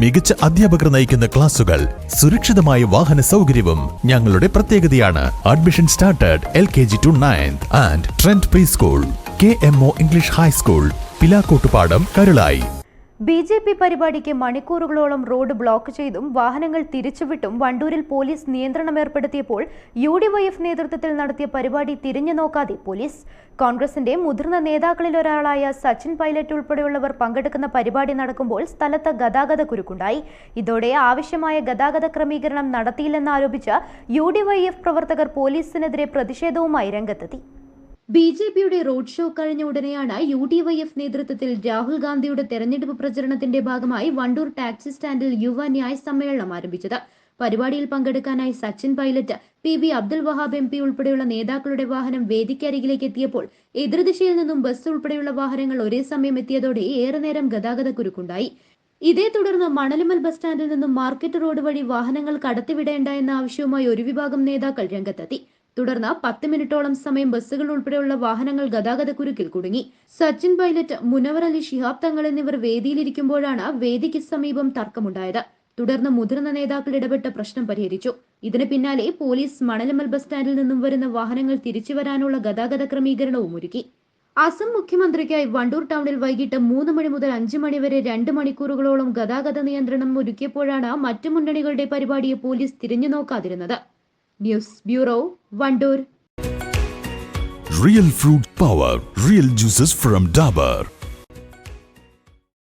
മികച്ച അധ്യാപകർ നയിക്കുന്ന ക്ലാസുകൾ സുരക്ഷിതമായ വാഹന സൗകര്യവും ഞങ്ങളുടെ പ്രത്യേകതയാണ്. Admission started L K G to ninth and trend pre school K M O English high school Pilakottupadam Karulai B J P പരിപാടിക്ക് മണിക്കൂറുകളോളം റോഡ് ബ്ലോക്ക് ചെയ്തും വാഹനങ്ങൾ തിരിച്ചുവിട്ടും വണ്ടൂരിൽ പോലീസ് നിയന്ത്രണം ഏർപ്പെടുത്തിയപ്പോൾ യു ഡി വൈ എഫ് നേതൃത്വത്തിൽ നടത്തിയ പരിപാടി തിരിഞ്ഞു നോക്കാതെ പോലീസ്. കോൺഗ്രസിന്റെ മുതിർന്ന നേതാക്കളിൽ ഒരാളായ സച്ചിൻ പൈലറ്റ് ഉൾപ്പെടെയുള്ളവർ പങ്കെടുക്കുന്ന പരിപാടി നടക്കുമ്പോൾ സ്ഥലത്ത് ഗതാഗത കുരുക്കുണ്ടായി. ഇതോടെ ആവശ്യമായ ഗതാഗത ക്രമീകരണം നടത്തിയില്ലെന്നാരോപിച്ച് യു ഡി വൈ എഫ് പ്രവർത്തകർ പോലീസിനെതിരെ പ്രതിഷേധവുമായി രംഗത്തെത്തി. ബി ജെ പിയുടെ റോഡ് ഷോ കഴിഞ്ഞ ഉടനെയാണ് യു ഡി വൈ എഫ് നേതൃത്വത്തിൽ രാഹുൽ ഗാന്ധിയുടെ തെരഞ്ഞെടുപ്പ് പ്രചരണത്തിന്റെ ഭാഗമായി വണ്ടൂർ ടാക്സി സ്റ്റാൻഡിൽ യുവ ന്യായ സമ്മേളനം ആരംഭിച്ചത്. പരിപാടിയിൽ പങ്കെടുക്കാനായി Sachin Pilot P B Abdul Wahab M P ഉൾപ്പെടെയുള്ള നേതാക്കളുടെ വാഹനം വേദിക്കരികിലേക്ക് എത്തിയപ്പോൾ എതിർദിശയിൽ നിന്നും ബസ് ഉൾപ്പെടെയുള്ള വാഹനങ്ങൾ ഒരേ സമയം എത്തിയതോടെ ഏറെ നേരം ഗതാഗത കുരുക്കുണ്ടായി. ഇതേ തുടർന്ന് മണലിമൽ ബസ് സ്റ്റാൻഡിൽ നിന്നും മാർക്കറ്റ് റോഡ് വഴി വാഹനങ്ങൾ കടത്തിവിടേണ്ട എന്ന ആവശ്യവുമായി ഒരു വിഭാഗം നേതാക്കൾ രംഗത്തെത്തി. തുടർന്ന് പത്ത് മിനിറ്റോളം സമയം ബസ്സുകൾ ഉൾപ്പെടെയുള്ള വാഹനങ്ങൾ ഗതാഗതക്കുരുക്കിൽ കുടുങ്ങി. സച്ചിൻ പൈലറ്റ് മുനവർ അലി ഷിഹാബ് തങ്ങൾ എന്നിവർ വേദിയിലിരിക്കുമ്പോഴാണ് വേദിക്ക് സമീപം തർക്കമുണ്ടായത്. തുടർന്ന് മുതിർന്ന നേതാക്കൾ ഇടപെട്ട് പ്രശ്നം പരിഹരിച്ചു. ഇതിന് പിന്നാലെ പോലീസ് മണലമൽ ബസ് സ്റ്റാൻഡിൽ നിന്നും വരുന്ന വാഹനങ്ങൾ തിരിച്ചു വരാനുള്ള ഗതാഗത ക്രമീകരണവും ഒരുക്കി. അസം മുഖ്യമന്ത്രിക്കായി വണ്ടൂർ ടൗണിൽ വൈകിട്ട് മൂന്ന് മണി മുതൽ അഞ്ച് മണി വരെ രണ്ട് മണിക്കൂറുകളോളം ഗതാഗത നിയന്ത്രണം ഒരുക്കിയപ്പോഴാണ് മറ്റു മുന്നണികളുടെ പരിപാടിയെ പോലീസ് തിരിഞ്ഞു നോക്കാതിരുന്നത് news bureau Wandoor. Real fruit power real juices from Dabur